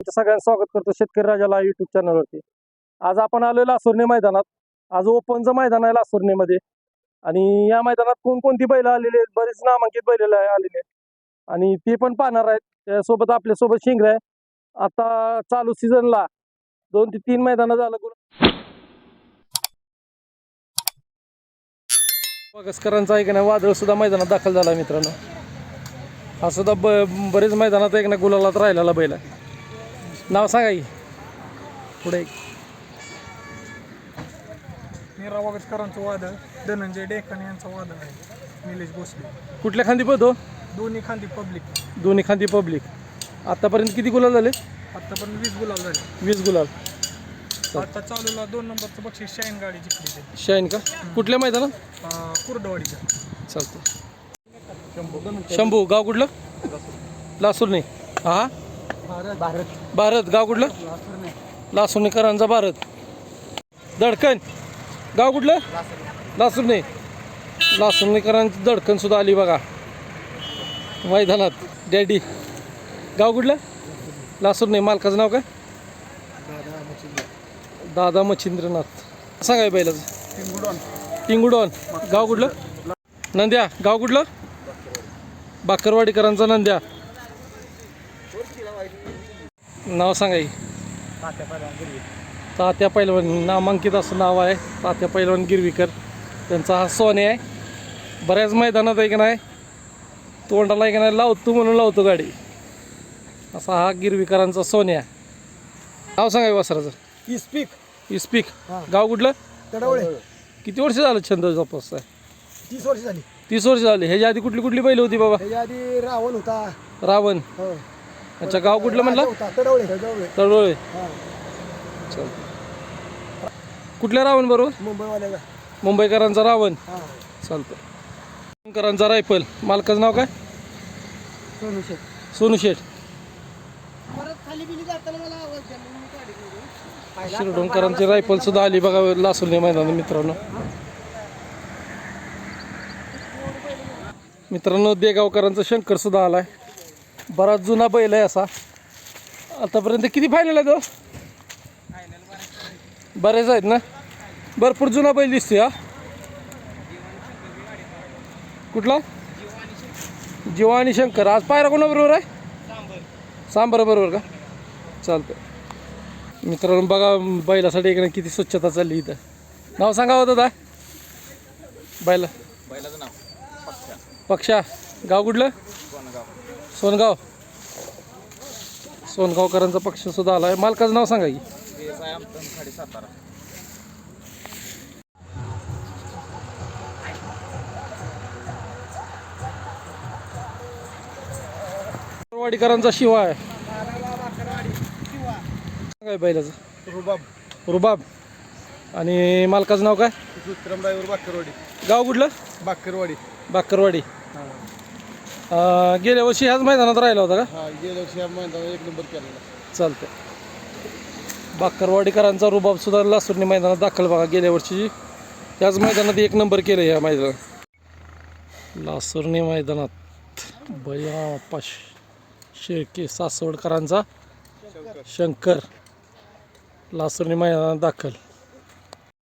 तुमचं सगळ्यांचं स्वागत करतो शेतकरी राजाला युट्यूब चॅनलवरती आज आपण आलोय लासुर्णे मैदानात. आज ओपनचं मैदान आहे लासुर्णेमध्ये. आणि या मैदानात कोणकोणती बैल आलेली आहेत? बरेच नामांकित बैल आलेले आहेत. आणि ते पण पाहणार आहेत. त्यासोबत आपल्यासोबत शिंगर आहे. आता चालू सीझनला दोन ते तीन मैदानं झालं गुलाल एक ना वादळ सुद्धा मैदानात दाखल झाला मित्रांनो. हा सुद्धा ब बरेच मैदानात एक ना गुलालात राहिलेला बैल आहे. नाव सांगा की. पुढे. मीरा वागतकरांचं वादळ धनंजय डेक्कन यांचं वादळ आहे. निलेश भोसले. कुठल्या खांदी पळतो? दोन्ही खांदी पब्लिक दोन्ही खांदी पब्लिक आतापर्यंत किती गुलाल झाले आतापर्यंत वीस गुलाल झाले. वीस गुलाल. आता चालूला दोन नंबरचं बक्षीस शाईन गाडी जिंकली ते. शाईन का? कुठल्या मैदानात? अं, कुर्डवाडीचं चालतं शंभू गाव कुठलं? लासूरने हा? भारत. भारत. गाव कुठलं? लासुर्णेकरांचा भारत. दडकन. गाव कुठलं? लासुर्णे. लासुर्णेकरांची दडकन सुद्धा आली बघा. मैदानात. डॅडी. गाव कुठलं? लासुर्णे. मालकाचं नाव काय? दादा मच्छिंद्रनाथ. सांगाय बैलाचं. टिंगुडॉन गाव कुठलं? नंद्या. गाव कुठलं? बाकरवाडीकरांचा नंद्या. नाव सांगाय तात्या पैलवान नामांकित असं नाव आहे. तात्या पैलवान गिरवीकर. त्यांचा हा सोने आहे. बऱ्याच मैदानात आहे की नाही? तोंडाला आहे की नाही? लावतो म्हणून लावतो गाडी. असा हा गिरवीकरांचा सोन्या नाव सांगाय वासराचं. इस्पिक. इस्पिक. गाव कुठलं? तडवळे. किती वर्ष झालं छंद जोपासता तीस वर्ष झाली. तीस वर्ष झाले. ह्याच्या आधी कुठली कुठली बैल होती बाबा? त्याच्या आधी रावण होता. रावण. हो. अच्छा गाव कुठलं म्हणलं? होता तडवळे. तडवळे. तळोळे चालतं कुठल्या रावण बरोबर मुंबईकरांचा रावण. हा. चालतं करांचा रायफल. मालकाचं नाव काय? सोनू शेठ. सोनू शेठ. परत खाली बिली जाताना मला आवाज द्या मग मी गाडी घेऊन शिरडोणकरांची रायफल सुद्धा आली बघा लासुल्ले मैदान मित्रांनो. मित्रांनो देगावकरांचा शंकर सुद्धा आलाय. बराच जुना बैल आहे असा. आतापर्यंत किती फायनल आहे तो बरेच आहेत ना? भरपूर जुना बैल दिसतोय हा. कुठला? जीवा आणि शंकर. आज पायरा कोणाबरोबर आहे? सांबर बरोबर का? चालतं मित्रांनो बघा बैलासाठी एक किती स्वच्छता चालली इथं. नाव सांगा होतं दा बैला. बैलाचं नाव पक्षा. गाव कुठलं? सोनगाव. सोनगावकरांचा पक्ष सुद्धा आलाय. मालकाचं नाव सांगा की. वाडीकरांचा शिवा आहे. काय बैलाचं. रुबाब. रुबाब. आणि मालकाचं नाव काय? विक्रम ड्रायव्हर बाकरवाडी. गाव कुठलं? बाकरवाडी. बाकरवाडी. अं, गेल्या वर्षी ह्याच मैदानात राहिला होता का? हा गेल्या वर्षी मैदानात एक नंबर केलेला. चालतंय. बाकरवाडीकरांचा रुबाब सुद्धा लासुर्णी मैदानात दाखल बघा गेल्या वर्षी त्याच मैदानात एक नंबर केलं या मैदानात. लासुर्णी मैदानात बयाप्पा शेळके सासवडकरांचा शंकर. लासुर्णी मैदानात दाखल.